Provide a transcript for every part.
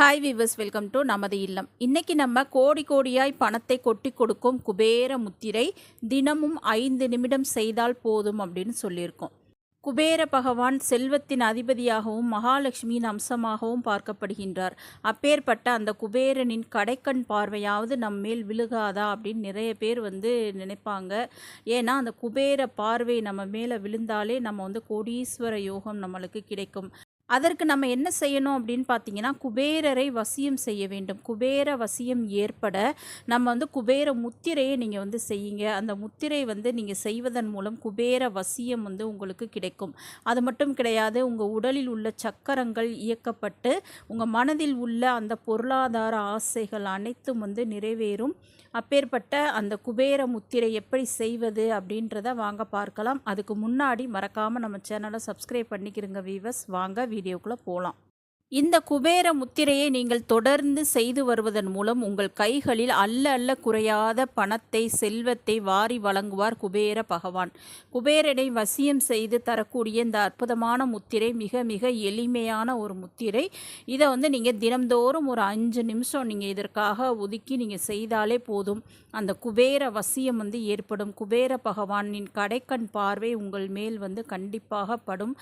Hi viewers welcome to நமது இல்லம். இன்றைக்கி நம்ம கோடி கோடியாய் பணத்தை கொட்டி கொடுக்கும் குபேர முத்திரை தினமும் ஐந்து நிமிடம் செய்தால் போதும் அப்படின்னு சொல்லியிருக்கோம். குபேர பகவான் செல்வத்தின் அதிபதியாகவும் மகாலட்சுமியின் அம்சமாகவும் பார்க்கப்படுகின்றார். அப்பேற்பட்ட அந்த குபேரனின் கடைக்கண் பார்வையாவது நம் மேல் விழுகாதா அப்படின்னு நிறைய பேர் வந்து நினைப்பாங்க. ஏன்னா அந்த குபேர பார்வை நம்ம மேலே விழுந்தாலே நம்ம வந்து கோடீஸ்வர யோகம் நம்மளுக்கு கிடைக்கும். அதற்கு நம்ம என்ன செய்யணும் அப்படின்னு பார்த்தீங்கன்னா குபேரரை வசியம் செய்ய வேண்டும். குபேர வசியம் ஏற்பட நம்ம வந்து குபேர முத்திரையை நீங்கள் வந்து செய்யுங்க. அந்த முத்திரை வந்து நீங்கள் செய்வதன் மூலம் குபேர வசியம் வந்து உங்களுக்கு கிடைக்கும். அது மட்டும் கிடையாது உங்கள் உடலில் உள்ள சக்கரங்கள் இயக்கப்பட்டு உங்கள் மனதில் உள்ள அந்த பொருளாதார ஆசைகள் அனைத்தும் வந்து நிறைவேறும். அப்பேற்பட்ட அந்த குபேர முத்திரை எப்படி செய்வது அப்படின்றத வாங்க பார்க்கலாம். அதுக்கு முன்னாடி மறக்காமல் நம்ம சேனலை சப்ஸ்கிரைப் பண்ணிக்கிறங்க வீவர்ஸ் வாங்க வீடியோக்குள்ளே போகலாம் இந்த குபேர முத்திரையை நீங்கள் தொடர்ந்து செய்து வருவதன் மூலம் உங்கள் கைகளில் அல்ல அல்ல குறையாத பணத்தை செல்வத்தை வாரி வழங்குவார் குபேர பகவான். குபேரனை வசியம் செய்து தரக்கூடிய இந்த அற்புதமான முத்திரை மிக மிக எளிமையான ஒரு முத்திரை. இதை வந்து நீங்கள் தினம்தோறும் ஒரு அஞ்சு நிமிஷம் நீங்கள் இதற்காக ஒதுக்கி நீங்கள் செய்தாலே போதும். அந்த குபேர வசியம் வந்து ஏற்படும். குபேர பகவானின் கடைக்கண் பார்வை உங்கள் மேல் வந்து கண்டிப்பாக படும்.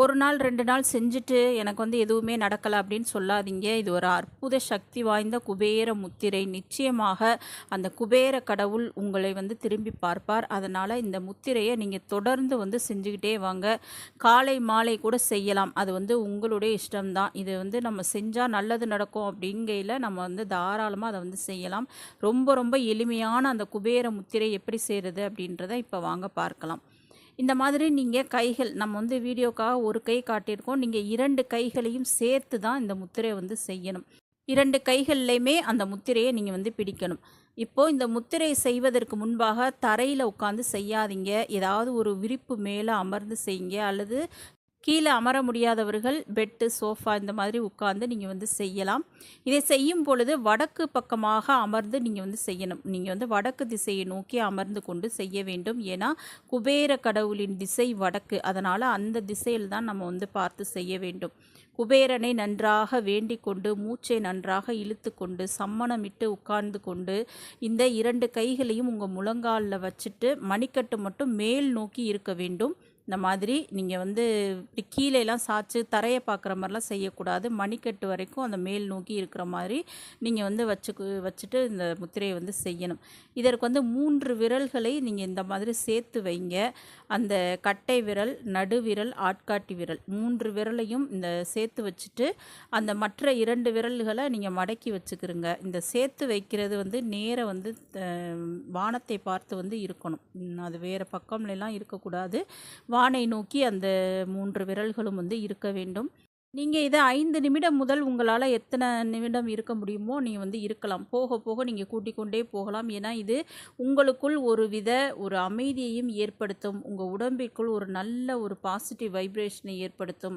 ஒரு நாள் ரெண்டு நாள் செஞ்சுட்டு எனக்கு வந்து எதுவுமே நடக்கலை அப்படின்னு சொல்லாதீங்க. இது ஒரு அற்புத சக்தி வாய்ந்த குபேர முத்திரை. நிச்சயமாக அந்த குபேர கடவுள் உங்களை வந்து திரும்பி பார்ப்பார். அதனால் இந்த முத்திரையை நீங்கள் தொடர்ந்து வந்து செஞ்சுக்கிட்டே வாங்க. காலை மாலை கூட செய்யலாம். அது வந்து உங்களுடைய இஷ்டம்தான். இது வந்து நம்ம செஞ்சால் நல்லது நடக்கும் அப்படிங்கையில் நம்ம வந்து தாராளமாக அதை வந்து செய்யலாம். ரொம்ப ரொம்ப எளிமையான அந்த குபேர முத்திரை எப்படி செய்கிறது அப்படின்றத இப்போ வாங்க பார்க்கலாம். இந்த மாதிரி நீங்கள் கைகள் நம்ம வந்து வீடியோக்காக ஒரு கை காட்டியிருக்கோம். நீங்கள் இரண்டு கைகளையும் சேர்த்து தான் இந்த முத்திரையை வந்து செய்யணும். இரண்டு கைகள்லையுமே அந்த முத்திரையை நீங்கள் வந்து பிடிக்கணும். இப்போது இந்த முத்திரையை செய்வதற்கு முன்பாக தரையில் உட்காந்து செய்யாதீங்க. ஏதாவது ஒரு விரிப்பு மேலே அமர்ந்து செய்யுங்க. அல்லது கீழே அமர முடியாதவர்கள் பெட்டு சோஃபா இந்த மாதிரி உட்காந்து நீங்கள் வந்து செய்யலாம். இதை செய்யும் பொழுது வடக்கு பக்கமாக அமர்ந்து நீங்கள் வந்து செய்யணும். நீங்கள் வந்து வடக்கு திசையை நோக்கி அமர்ந்து கொண்டு செய்ய வேண்டும். ஏன்னா குபேர கடவுளின் திசை வடக்கு. அதனால் அந்த திசையில் தான் நம்ம வந்து பார்த்து செய்ய வேண்டும். குபேரனை நன்றாக வேண்டிக் கொண்டு மூச்சை நன்றாக இழுத்து கொண்டு சம்மணமிட்டு உட்கார்ந்து கொண்டு இந்த இரண்டு கைகளையும் உங்கள் முழங்காலில் வச்சுட்டு மணிக்கட்டு மட்டும் மேல் நோக்கி இருக்க வேண்டும். இந்த மாதிரி நீங்கள் வந்து இப்படி கீழேலாம் சாய்ச்சி தரையை பார்க்குற மாதிரிலாம் செய்யக்கூடாது. மணிக்கட்டு வரைக்கும் அந்த மேல் நோக்கி இருக்கிற மாதிரி நீங்கள் வந்து வச்சு வச்சுட்டு இந்த முத்திரையை வந்து செய்யணும். இதற்கு வந்து மூன்று விரல்களை நீங்கள் இந்த மாதிரி சேர்த்து வைங்க. அந்த கட்டை விரல் நடு விரல் ஆட்காட்டி விரல் மூன்று விரலையும் இந்த சேர்த்து வச்சுட்டு அந்த மற்ற இரண்டு விரல்களை நீங்கள் மடக்கி வச்சுக்கிறோங்க இந்த சேர்த்து வைக்கிறது வந்து நேராக வந்து வானத்தை பார்த்து வந்து இருக்கணும். அது வேறு பக்கம்லாம் இருக்கக்கூடாது. வானை நோக்கி அந்த மூன்று விரல்களும் வந்து இருக்க வேண்டும். நீங்கள் இதை ஐந்து நிமிடம் முதல் உங்களால் எத்தனை நிமிடம் இருக்க முடியுமோ நீங்கள் வந்து இருக்கலாம். போக போக நீங்கள் கூட்டிக் கொண்டே போகலாம். ஏன்னா இது உங்களுக்குள் ஒரு வித ஒரு அமைதியையும் ஏற்படுத்தும். உங்கள் உடம்பிற்குள் ஒரு நல்ல ஒரு பாசிட்டிவ் வைப்ரேஷனை ஏற்படுத்தும்.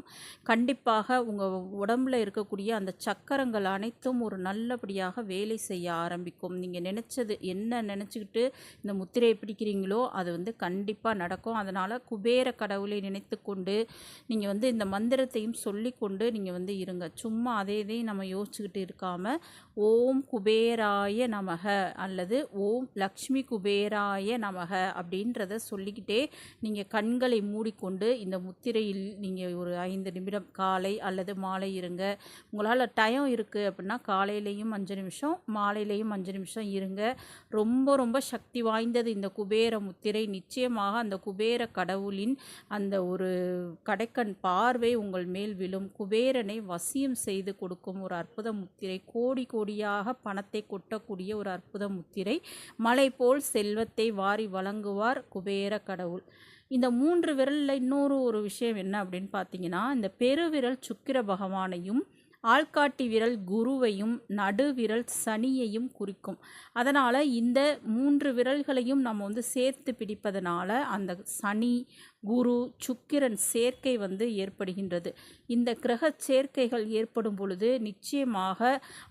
கண்டிப்பாக உங்கள் உடம்பில் இருக்கக்கூடிய அந்த சக்கரங்கள் அனைத்தும் ஒரு நல்லபடியாக வேலை செய்ய ஆரம்பிக்கும். நீங்கள் நினச்சது என்ன நினச்சிக்கிட்டு இந்த முத்திரையை பிடிக்கிறீங்களோ அது வந்து கண்டிப்பாக நடக்கும். அதனால் குபேர கடவுளை நினைத்து கொண்டு நீங்கள் வந்து இந்த மந்திரத்தையும் சொல்லி கொண்டு நீங்கள் வந்து இருங்க. சும்மா அதே இதே நம்ம யோசிச்சுக்கிட்டு இருக்காமல் ஓம் குபேராய நமக அல்லது ஓம் லக்ஷ்மி குபேராய நமக அப்படின்றத சொல்லிக்கிட்டே நீங்கள் கண்களை மூடிக்கொண்டு இந்த முத்திரையில் நீங்கள் ஒரு ஐந்து நிமிடம் காலை அல்லது மாலை இருங்க. உங்களால் டைம் இருக்குது அப்படின்னா காலையிலையும் அஞ்சு நிமிஷம் மாலையிலையும் அஞ்சு நிமிஷம் இருங்க. ரொம்ப ரொம்ப சக்தி வாய்ந்தது இந்த குபேர முத்திரை. நிச்சயமாக அந்த குபேர கடவுளின் அந்த ஒரு கடைக்கண் பார்வை உங்கள் மேல் விழும். குபேரனை வசியம் செய்து கொடுக்கும் ஒரு அற்புத முத்திரை கோடி கோடியாக பணத்தை கொட்டக்கூடிய ஒரு அற்புத முத்திரை மலை போல் செல்வத்தை வாரி வழங்குவார் குபேர கடவுள். இந்த மூன்று விரலில் இன்னொரு ஒரு விஷயம் என்ன அப்படின்னு பார்த்தீங்கன்னா இந்த பெருவிரல் சுக்கிர பகவானையும் ஆள்காட்டி விரல் குருவையும் நடுவிரல் சனியையும் குறிக்கும். அதனால் இந்த மூன்று விரல்களையும் நம்ம வந்து சேர்த்து பிடிப்பதனால அந்த சனி குரு சுக்கிரன் சேர்க்கை வந்து ஏற்படுகின்றது. இந்த கிரக சேர்க்கைகள் ஏற்படும் பொழுது நிச்சயமாக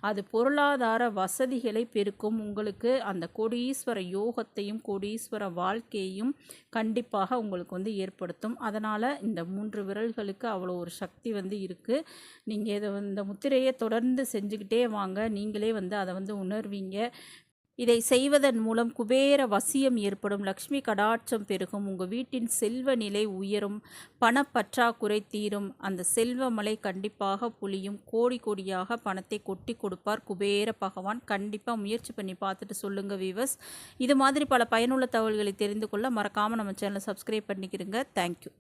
அது பொருளாதார வசதிகளை பெருக்கும். உங்களுக்கு அந்த கோடீஸ்வர யோகத்தையும் கோடீஸ்வர வாழ்க்கையையும் கண்டிப்பாக உங்களுக்கு வந்து ஏற்படுத்தும். அதனால் இந்த மூன்று விரல்களுக்கு அவ்வளோ ஒரு சக்தி வந்து இருக்குது நீங்கள் இதை இந்த முத்திரையை தொடர்ந்து செஞ்சுக்கிட்டே வாங்க. நீங்களே வந்து அதை வந்து உணர்வீங்க. இதை செய்வதன் மூலம் குபேர வசியம் ஏற்படும். லக்ஷ்மி கடாட்சம் பெருகும். உங்கள் வீட்டின் செல்வ நிலை உயரும். பணப்பற்றாக்குறை தீரும். அந்த செல்வமலை கண்டிப்பாக புளியும். கோடி கோடியாக பணத்தை கொட்டி கொடுப்பார் குபேர பகவான். கண்டிப்பாக முயற்சி பண்ணி பார்த்துட்டு சொல்லுங்கள் வீவர்ஸ் இது மாதிரி பல பயனுள்ள தகவல்களை தெரிந்து கொள்ள மறக்காமல் நம்ம சேனலை சப்ஸ்கிரைப் பண்ணிக்கிறங்க தேங்க்யூ